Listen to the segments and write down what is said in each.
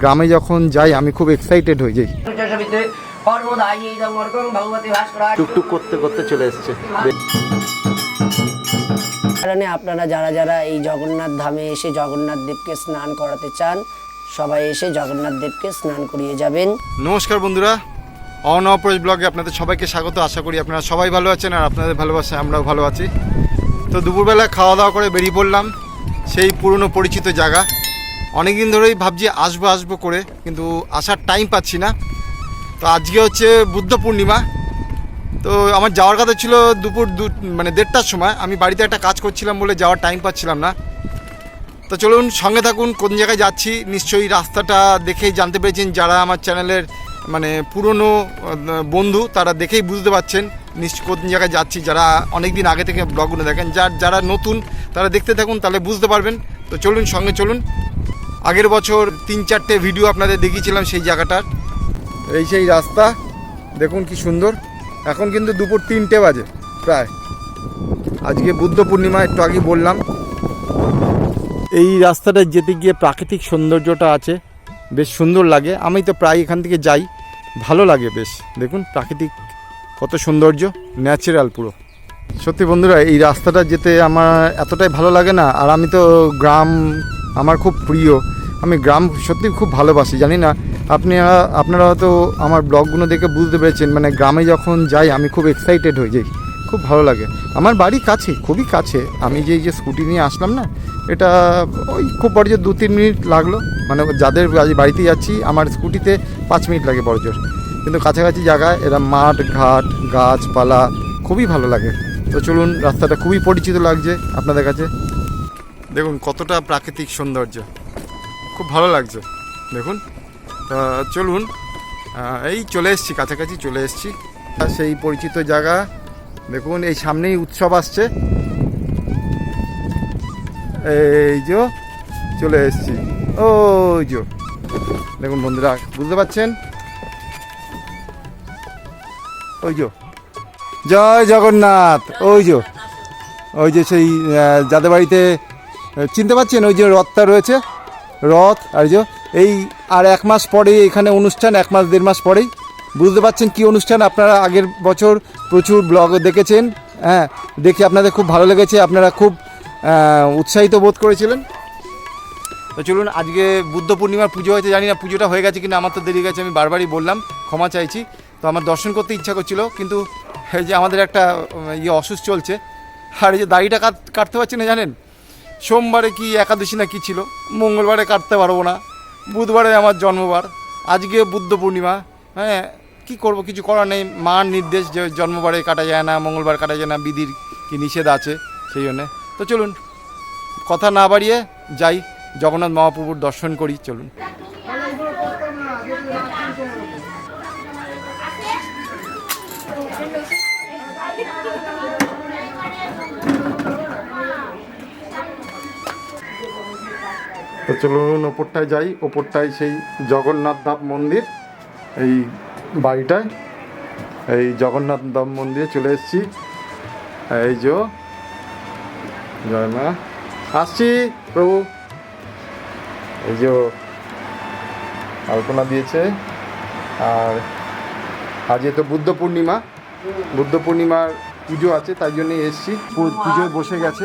গ্রামে যখন যাই আমি খুব এক্সাইটেড হয়ে যাই। টুকটুক করতে করতে চলে এসছে। কারণে আপনারা যারা যারা এই জগন্নাথ ধামে এসে জগন্নাথ দেবকে স্নান করাতে চান সবাই এসে জগন্নাথ দেবকে স্নান করিয়ে যাবেন। নমস্কার বন্ধুরা। অনঅপরেশ ব্লগে আপনাদের সবাইকে স্বাগত। আশা করি আপনারা সবাই ভালো আছেন আর আপনাদের ভালোবাসায় আমরাও ভালো আছি। তো দুপুরবেলা খাওয়া দাওয়া করে বেরিয়ে পড়লাম সেই পুরনো পরিচিত জায়গা। অনেক দিন ধরেই ভাবছি আসব আসব করে, কিন্তু আসার টাইম পাচ্ছি না। তো আজকে হচ্ছে বুদ্ধ পূর্ণিমা। তো আমার যাওয়ার কথা ছিল দুপুর দু মানে দেড়টার সময়। আমি বাড়িতে একটা কাজ করছিলাম বলে যাওয়ার টাইম পাচ্ছিলাম না। তো চলুন সঙ্গে থাকুন, কোন জায়গায় যাচ্ছি। নিশ্চয়ই রাস্তাটা দেখেই জানতে পেরেছেন যারা আমার চ্যানেলের মানে পুরনো বন্ধু, তারা দেখেই বুঝতে পারছেন। নিশ্চয় কোন জায়গায় যাচ্ছি যারা অনেক দিন আগে থেকে ব্লগগুলো দেখেন। যার, যারা নতুন, তারা দেখতে থাকুন, তাহলে বুঝতে পারবেন। তো চলুন, সঙ্গে চলুন। আগের বছর তিন চারটে ভিডিও আপনাদের দেখিয়েছিলাম সেই জায়গাটার। এই সেই রাস্তা, দেখুন কি সুন্দর। এখন কিন্তু দুপুর তিনটে বাজে, প্রায়। আজকে বুদ্ধ পূর্ণিমা, একটু আগে বললাম। এই রাস্তাটা যেতে গিয়ে প্রাকৃতিক সৌন্দর্যটা আছে, বেশ সুন্দর লাগে। আমি তো প্রায় এখান থেকে যাই, ভালো লাগে বেশ। দেখুন প্রাকৃতিক কত সৌন্দর্য ন্যাচারাল পুরো। সত্যি বন্ধুরা, এই রাস্তাটা যেতে আমার এতটাই ভালো লাগে না। আর আমি তো গ্রাম আমার খুব প্রিয়। আমি গ্রাম সত্যি খুব ভালোবাসি, জানি না। আপনি আপনারা হয়তো আমার ব্লগগুলো দেখে বুঝতে পেরেছেন মানে গ্রামে যখন যাই আমি খুব এক্সাইটেড হয়ে যাই খুব ভালো লাগে। আমার বাড়ি কাছে, খুবই কাছে। আমি যে যে স্কুটি নিয়ে আসলাম না, এটা ওই খুব বড় দু তিন মিনিট লাগল। মানে যাদের বাড়িতে যাচ্ছি, আমার স্কুটিতে পাঁচ মিনিট লাগে বড় জোর। কিন্তু কাছাকাছি জায়গায় এরা মাঠ, ঘাট, গাছপালা, খুবই ভালো লাগে। তো চলুন, রাস্তাটা খুবই পরিচিত লাগছে আপনাদের কাছে। দেখুন, কতটা প্রাকৃতিক সৌন্দর্য। খুব ভালো লাগছে। দেখুন চলুন এই চলে এসছি, কাছাকাছি চলে এসছি। সেই পরিচিত জায়গা, দেখুন, এই সামনেই উৎসব আসছে। এই যে, চলে এসছি। ও যে, দেখুন বন্ধুরা, বুঝতে পারছেন? ওই যে, জয় জগন্নাথ, ওই যে ওই যে সেই যাদের বাড়িতে চিনতে পারছেন ওই যে রথটা রয়েছে। রথ, আর যে, এই আর এক মাস পরে এখানে অনুষ্ঠান, এক মাস, দেড় মাস পরেই। বুঝতে পারছেন কি অনুষ্ঠান? আপনারা আগের বছর প্রচুর ব্লগ দেখেছেন। হ্যাঁ দেখে আপনাদের খুব ভালো লেগেছে। আপনারা খুব উৎসাহিত বোধ করেছিলেন। তো চলুন, আজকে বুদ্ধ পূর্ণিমার পুজো হয়েছে। জানি না, পুজোটা হয়ে গেছে কিনা, আমার তো দেরি গেছে, আমি বারবারই বললাম, ক্ষমা চাইছি। তো আমার দর্শন করতে ইচ্ছা করছিল, কিন্তু এই যে আমাদের একটা ইয়ে অসুস্থ চলছে। আর এই যে দাড়িটা কাট, কাটতে পারছি না, জানেন? সোমবারে কি একাদশী না কি ছিল? মঙ্গলবারে কাটতে পারব না। বুধবারে আমার জন্মবার। আজকে বুদ্ধ পূর্ণিমা। হ্যাঁ কি করব? কিছু করার নেই। মার নির্দেশ যে জন্মবারে কাটা যায় না, মঙ্গলবার কাটা যায় না, বিধির কি নিষেধ আছে সেই জন্যে। তো চলুন, কথা না বাড়িয়ে যাই। জগন্নাথ মহাপ্রভুর দর্শন করি, চলুন। তো চলুন ওপরটায় যাই ওপরটায় সেই জগন্নাথ ধাম মন্দির এই বাড়িটায় এই জগন্নাথ ধাম মন্দিরে চলে এসেছি এই যে জয় মা আসছি প্রভু এই যে আলপনা দিয়েছে আর আজ তো বুদ্ধ পূর্ণিমা বুদ্ধ পূর্ণিমার পুজো আছে তাই জন্য এসেছি পুজোয় বসে গেছে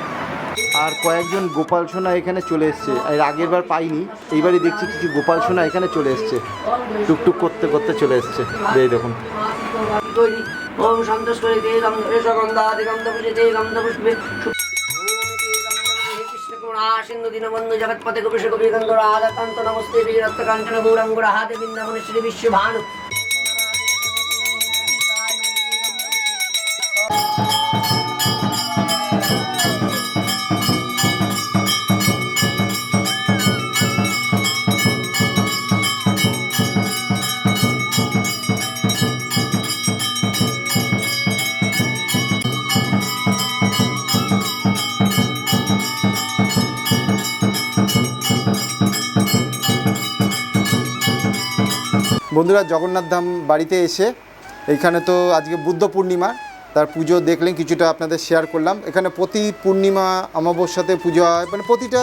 আর কয়েকজন গোপাল সোনা এখানে চলে এসছে। আর আগের বার পাইনি, এইবারই দেখছি কিছু গোপাল সোনা এখানে চলে এসছে। টুকটুক করতে করতে চলে এসছে। এই দেখুন। তৈরি ওম সন্তোষকরি তে গন্ধে সগন্ধাদি গন্ধ পুষে তে গন্ধ পুষ্পে সিন্ধু দীনবন্ধু জগৎপতে গোপীশ গোপী গন্ধ কান্ত নমস্তে বীরত্ত কাঞ্চন গৌরাঙ্গ রাহাতে বৃন্দাবন শ্রী বন্ধুরা জগন্নাথ ধাম বাড়িতে এসে এখানে তো আজকে বুদ্ধ পূর্ণিমা, তার পুজো দেখলেন, কিছুটা আপনাদের শেয়ার করলাম। এখানে প্রতি পূর্ণিমা অমাবস্যাতে পুজো হয় মানে প্রতিটা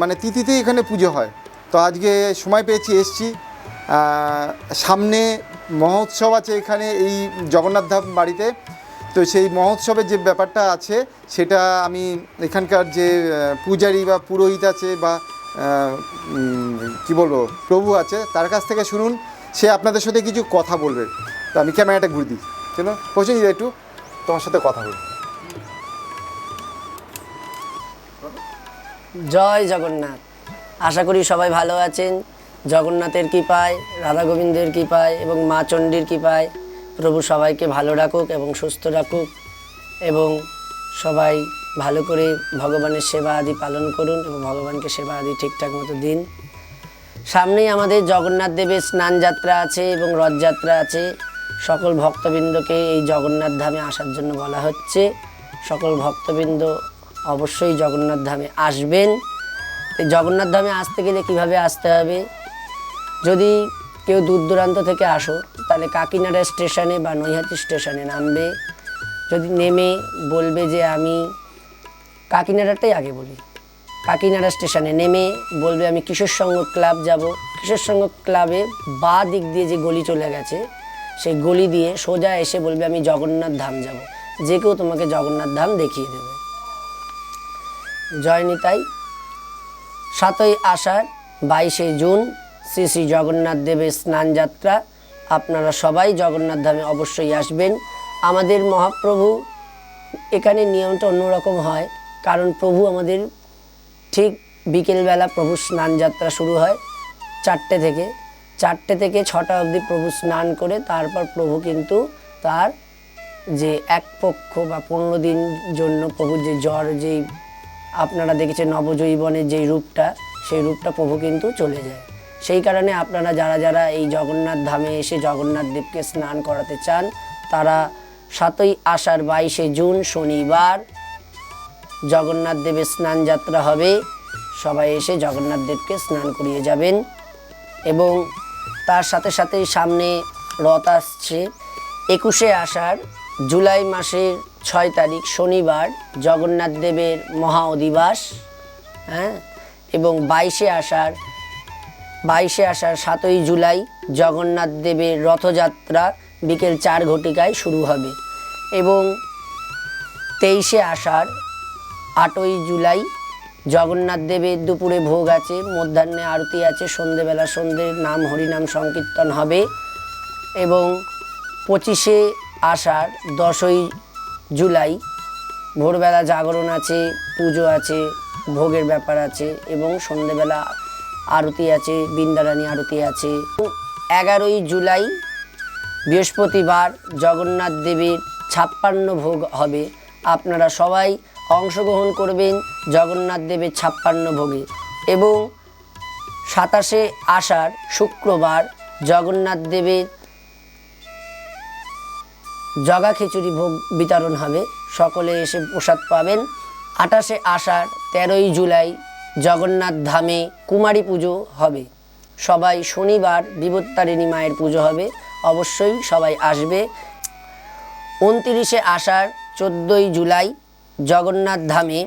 মানে তিথিতেই এখানে পুজো হয়। তো আজকে সময় পেয়েছি, এসছি। সামনে মহোৎসব আছে এখানে এই জগন্নাথ ধাম বাড়িতে। তো সেই মহোৎসবের যে ব্যাপারটা আছে, সেটা আমি এখানকার যে পূজারী বা পুরোহিত আছে বা কি বলব, প্রভু আছে, তার কাছ থেকে শুনুন। সে আপনাদের সাথে কিছু কথা বলবে। তো আমি ক্যামেরাটা ঘুরে দিই। চলো পৌঁছে দিই একটু, তোমার সাথে কথা বলি। জয় জগন্নাথ। আশা করি সবাই ভালো আছেন। জগন্নাথের কৃপায়, রাধা গোবিন্দের কৃপায় এবং মা চণ্ডীর কৃপায় প্রভু সবাইকে ভালো রাখুক এবং সুস্থ রাখুক এবং সবাই ভালো করে ভগবানের সেবা আদি পালন করুন এবং ভগবানকে সেবা আদি ঠিকঠাক মতো দিন। সামনেই আমাদের জগন্নাথ দেবের স্নান যাত্রা আছে এবং রথযাত্রা আছে। সকল ভক্তবৃন্দকে এই জগন্নাথ ধামে আসার জন্য বলা হচ্ছে। সকল ভক্তবৃন্দ অবশ্যই জগন্নাথ ধামে আসবেন। এই জগন্নাথ ধামে আসতে গেলে কীভাবে আসতে হবে? যদি কেউ দূর দূরান্ত থেকে আসো, তাহলে কাকিনাড়া স্টেশনে বা নৈহাটি স্টেশনে নামবে। যদি নেমে বলবে যে আমি কাকিনাড়াটাই আগে বলি। কাকিনাড়া স্টেশনে নেমে বলবে, আমি কিশোর সংঘ ক্লাব যাব। কিশোর সংঘ ক্লাবে বা দিক দিয়ে যে গলি চলে গেছে, সেই গলি দিয়ে সোজা এসে বলবে, আমি জগন্নাথ ধাম যাব। যে কেউ তোমাকে জগন্নাথ ধাম দেখিয়ে দেবে। জয় নিতাই। সাতই আষাঢ়, বাইশে জুন, শ্রী শ্রী জগন্নাথ দেবের স্নান যাত্রা আপনারা সবাই জগন্নাথ ধামে অবশ্যই আসবেন। আমাদের মহাপ্রভু, এখানে নিয়মটা অন্যরকম হয়। কারণ প্রভু আমাদের ঠিক বিকেলবেলা প্রভু স্নান যাত্রা শুরু হয় চারটে থেকে। চারটে থেকে ছটা অবধি প্রভু স্নান করে তারপর প্রভু কিন্তু তার যে এক পক্ষ বা পনেরো দিন জন্য প্রভুর যে জ্বর যেই আপনারা দেখেছেন নবজৈবনের যেই রূপটা, সেই রূপটা প্রভু কিন্তু চলে যায়। সেই কারণে আপনারা যারা যারা এই জগন্নাথ ধামে এসে জগন্নাথ দেবকে স্নান করাতে চান, তারা সাতই আষাঢ় বাইশে জুন শনিবার জগন্নাথ দেবের স্নান যাত্রা হবে। সবাই এসে জগন্নাথ দেবকে স্নান করিয়ে যাবেন এবং তার সাথে সাথেই সামনে রথ আসছে। একুশে আষাঢ়, জুলাই মাসের ছয় তারিখ, শনিবার, জগন্নাথ দেবের মহা অধিবাস হ্যাঁ? এবং বাইশে আষাঢ় বাইশে আষাঢ়, সাতই জুলাই, জগন্নাথ দেবের রথযাত্রা বিকেল চার ঘটিকায় শুরু হবে। এবং তেইশে আষাঢ় আটই জুলাই। জগন্নাথ দেবের দুপুরে ভোগ আছে, মধ্যাহ্নে আরতি আছে, সন্ধেবেলা সন্ধ্যের নাম, হরিনাম, সংকীর্তন হবে এবং পঁচিশে আষাঢ়, দশই জুলাই, ভোরবেলা জাগরণ আছে, পুজো আছে, ভোগের ব্যাপার আছে এবং সন্ধেবেলা আরতি আছে, বৃন্দারানী আরতি আছে। এগারোই জুলাই, বৃহস্পতিবার, জগন্নাথ দেবের ছাপ্পান্ন ভোগ হবে। আপনারা সবাই অংশগ্রহণ করবেন জগন্নাথ দেবের ছাপ্পান্ন ভোগে এবং সাতাশে আষাঢ় শুক্রবার জগন্নাথ দেবের জগা খিচুড়ি ভোগ বিতরণ হবে। সকলে এসে প্রসাদ পাবেন। আঠাশে আষাঢ়, তেরোই জুলাই জগন্নাথ ধামে কুমারী পুজো হবে। সবাই শনিবার বিপত্তারিণী মায়ের পুজো হবে। অবশ্যই সবাই আসবে। উনতিরিশে আষাঢ়, চোদ্দোই জুলাই জগন্নাথ ধামে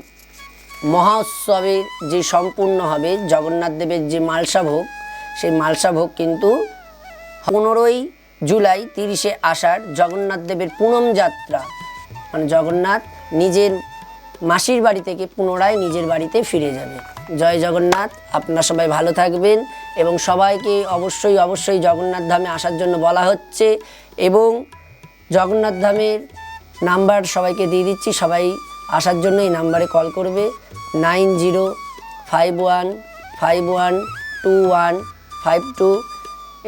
মহোৎসবের যে সম্পূর্ণ হবে, জগন্নাথ দেবের যে মালসা ভোগ সেই মালসা ভোগ কিন্তু পনেরোই জুলাই তিরিশে আষাঢ় জগন্নাথ দেবের পুনম যাত্রা। মানে জগন্নাথ নিজের মাসির বাড়ি থেকে পুনরায় নিজের বাড়িতে ফিরে যাবে। জয় জগন্নাথ, আপনারা সবাই ভালো থাকবেন এবং সবাইকে অবশ্যই অবশ্যই জগন্নাথ ধামে আসার জন্য বলা হচ্ছে এবং জগন্নাথ ধামের নাম্বার সবাইকে দিয়ে দিচ্ছি। সবাই আসার জন্য এই নাম্বারে কল করবে। Nine zero five one five one, two one, five two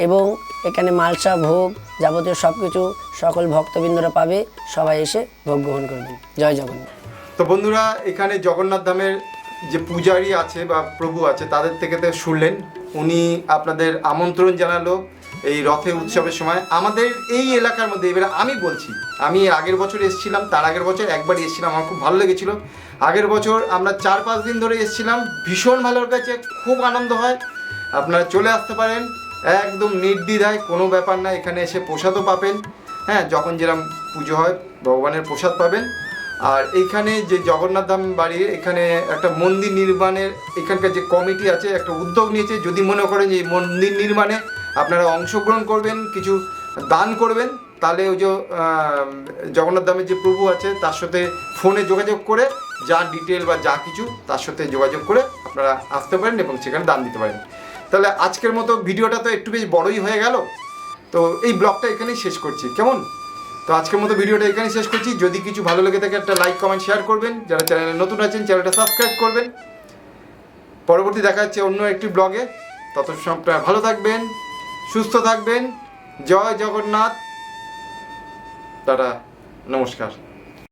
এবং এখানে মালসা, ভোগ যাবতীয় সব কিছু সকল ভক্তবৃন্দরা পাবে। সবাই এসে ভোগ গ্রহণ করবেন। জয় জগন্নাথ। তো বন্ধুরা, এখানে জগন্নাথ ধামের যে পূজারী আছে বা প্রভু আছে, তাদের থেকে তো শুনলেন। উনি আপনাদের আমন্ত্রণ জানালো। এই রথে উৎসবের সময় আমাদের এই এলাকার মধ্যে, এবারে আমি বলছি, আমি আগের বছর এসেছিলাম, তার আগের বছর একবার এসেছিলাম, আমার খুব ভালো লেগেছিল। আগের বছর আমরা চার পাঁচ দিন ধরে এসেছিলাম, ভীষণ ভালো লেগেছে খুব আনন্দ হয়। আপনারা চলে আসতে পারেন, একদম নির্দ্বিধায়, কোনো ব্যাপার না, এখানে এসে প্রসাদও পাবেন। হ্যাঁ যখন যেরকম পুজো হয়, ভগবানের প্রসাদ পাবেন। আর এইখানে যে জগন্নাথ ধাম বাড়ি, এখানে একটা মন্দির নির্মাণের, এখানকার যে কমিটি আছে, একটা উদ্যোগ নিয়েছে। যদি মনে করেন যে মন্দির নির্মাণে আপনারা অংশগ্রহণ করবেন, কিছু দান করবেন, তাহলে ওই যে জগন্নাথ ধামের যে প্রভু আছে, তার সাথে ফোনে যোগাযোগ করে যা ডিটেল বা যা কিছু, তার সাথে যোগাযোগ করে আপনারা আসতে পারেন এবং সেখানে দান দিতে পারেন। তাহলে আজকের মতো ভিডিওটা তো একটু বেশ বড়ই হয়ে গেল। তো এই ব্লগটা এখানেই শেষ করছি। কেমন? তো আজকের মতো ভিডিওটা এখানেই শেষ করছি। যদি কিছু ভালো লেগে থাকে, একটা লাইক কমেন্ট শেয়ার করবেন। যারা চ্যানেলে নতুন আছেন, চ্যানেলটা সাবস্ক্রাইব করবেন। পরবর্তী দেখা যাচ্ছে অন্য একটি ব্লগে। তত সবটা ভালো থাকবেন। সুস্থ থাকবেন। জয় জগন্নাথ। টাটা নমস্কার।